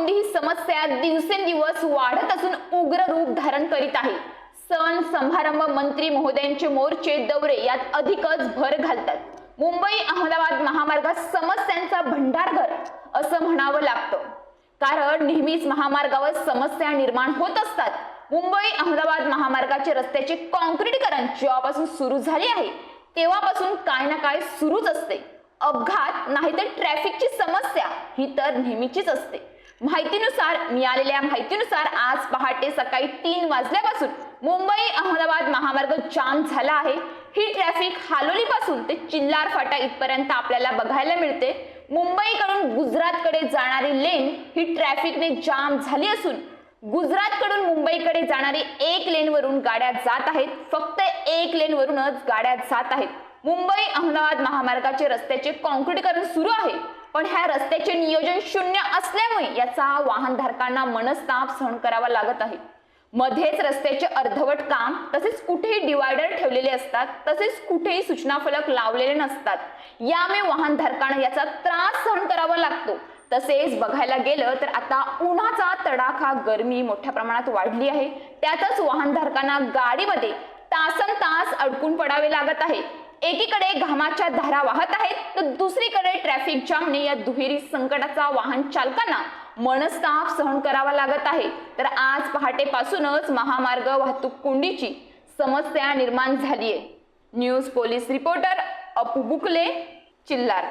कोंडी ही समस्या दिवसेंदिवस वाढत असून उग्र रूप धारण करीत आहे. सण समारंभ मंत्री महोदयांचे मोर्चे दौरे यात अधिकच भर घालतात. मुंबई अहमदाबाद महामार्गात समस्यांचा भंडारघर असं म्हणावं लागतं. कारण नेहमीच महामार्गावर समस्या निर्माण होत असतात. मुंबई अहमदाबाद महामार्गाचे रस्त्याचे कॉन्क्रीटीकरण जेव्हापासून सुरू झाले आहे तेव्हापासून काय ना काय सुरूच असते. अपघात नाहीतर ट्रॅफिकची समस्या ही तर नेहमीचीच असते. माहितीनुसार मिळालेल्या माहितीनुसार आज पहाटे सकाळी तीन वाजल्यापासून मुंबई अहमदाबाद महामार्ग जाम झाला आहे. ही ट्रॅफिक हालोलीपासून ते चिल्लार फाटा इथपर्यंत आपल्याला बघायला मिळते. मुंबईकडून गुजरातकडे जाणारी लेन ही ट्रॅफिकने जाम झाली असून गुजरातकडून मुंबईकडे जाणारी एक लेनवरून गाड्या जात आहेत. फक्त एक लेनवरूनच गाड्या जात आहेत. मुंबई अहमदाबाद महामार्गाचे रस्त्याचे कॉन्क्रीटीकरण सुरू आहे. पण ह्या रस्त्याचे नियोजन शून्य असल्यामुळे याचा वाहनधारकांना मनस्ताप सहन करावा लागत आहे. मध्येच रस्त्याचे अर्धवट काम तसेच कुठेही डिवायडर ठेवलेले असतात तसेच कुठेही सूचना फलक लावलेले नसतात. यामुळे वाहनधारकांना याचा त्रास सहन करावा लागतो. तसेच बघायला गेलं तर आता उन्हाचा तडाखा गरमी मोठ्या प्रमाणात वाढली आहे. त्यातच वाहनधारकांना गाडीमध्ये तासन तास अडकून पडावे लागत आहे. एकीकडे घामाच्या धारा वाहत आहेत तर दुसरीकडे ट्रॅफिक जामने या दुहेरी संकटाचा वाहन चालकांना मनस्ताप सहन करावा लागत आहे. तर आज पहाटेपासूनच महामार्ग वाहतूक कोंडीची समस्या निर्माण झाली आहे news police reporter Apu Bukle चिल्लार.